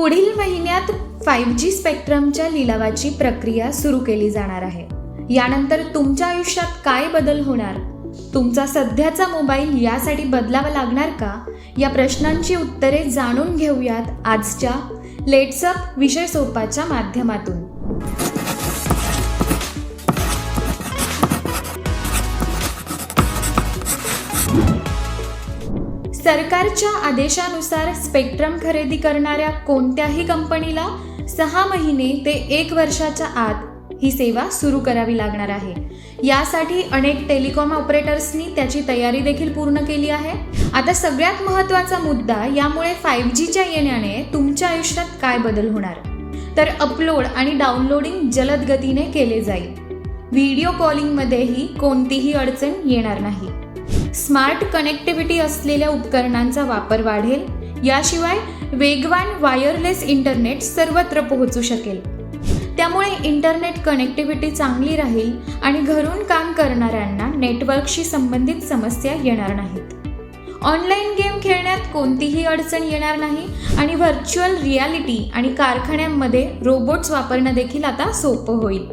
पुढील महिन्यात five G स्पेक्ट्रमच्या लिलावाची प्रक्रिया सुरू केली जाणार आहे. यानंतर तुमच्या आयुष्यात काय बदल होणार? तुमचा सध्याचा मोबाईल यासाठी बदलावा लागणार का? या प्रश्नांची उत्तरे जाणून घेऊयात आजच्या लेट्सअप विषय सोपाच्या माध्यमातून. सरकारच्या आदेशानुसार स्पेक्ट्रम खरेदी करणाऱ्या कोणत्याही कंपनीला सहा महिने ते एक वर्षाच्या आत ही सेवा सुरू करावी लागणार आहे. यासाठी अनेक टेलिकॉम ऑपरेटर्सनी त्याची तयारी देखील पूर्ण केली आहे. आता सगळ्यात महत्त्वाचा मुद्दा यामुळे फाईव्ह जीच्या येण्याने तुमच्या आयुष्यात काय बदल होणार? तर अपलोड आणि डाउनलोडिंग जलद गतीने केले जाईल. व्हिडिओ कॉलिंगमध्येही कोणतीही अडचण येणार नाही. स्मार्ट कनेक्टिव्हिटी असलेल्या उपकरणांचा वापर वाढेल. याशिवाय वेगवान वायरलेस इंटरनेट सर्वत्र पोहोचू शकेल. त्यामुळे इंटरनेट कनेक्टिव्हिटी चांगली राहील आणि घरून काम करणाऱ्यांना नेटवर्कशी संबंधित समस्या येणार नाहीत. ऑनलाईन गेम खेळण्यात कोणतीही अडचण येणार नाही आणि व्हर्च्युअल रियालिटी आणि कारखान्यांमध्ये रोबोट्स वापरणं देखील आता सोपं होईल.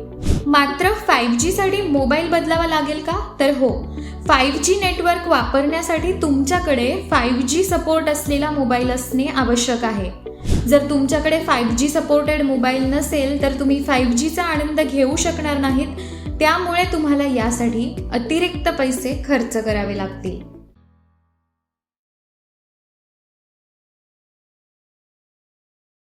मात्र फाईव्ह जीसाठी मोबाईल बदलावा लागेल का? तर हो फाईव्ह जी नेटवर्क वापरण्यासाठी तुमच्याकडे फाईव्ह जी सपोर्ट असलेला मोबाईल असणे आवश्यक आहे. जर तुमच्याकडे फाईव्ह जी सपोर्टेड मोबाईल नसेल तर तुम्ही फाईव्ह जीचा आनंद घेऊ शकणार नाहीत. त्यामुळे तुम्हाला यासाठी अतिरिक्त पैसे खर्च करावे लागतील.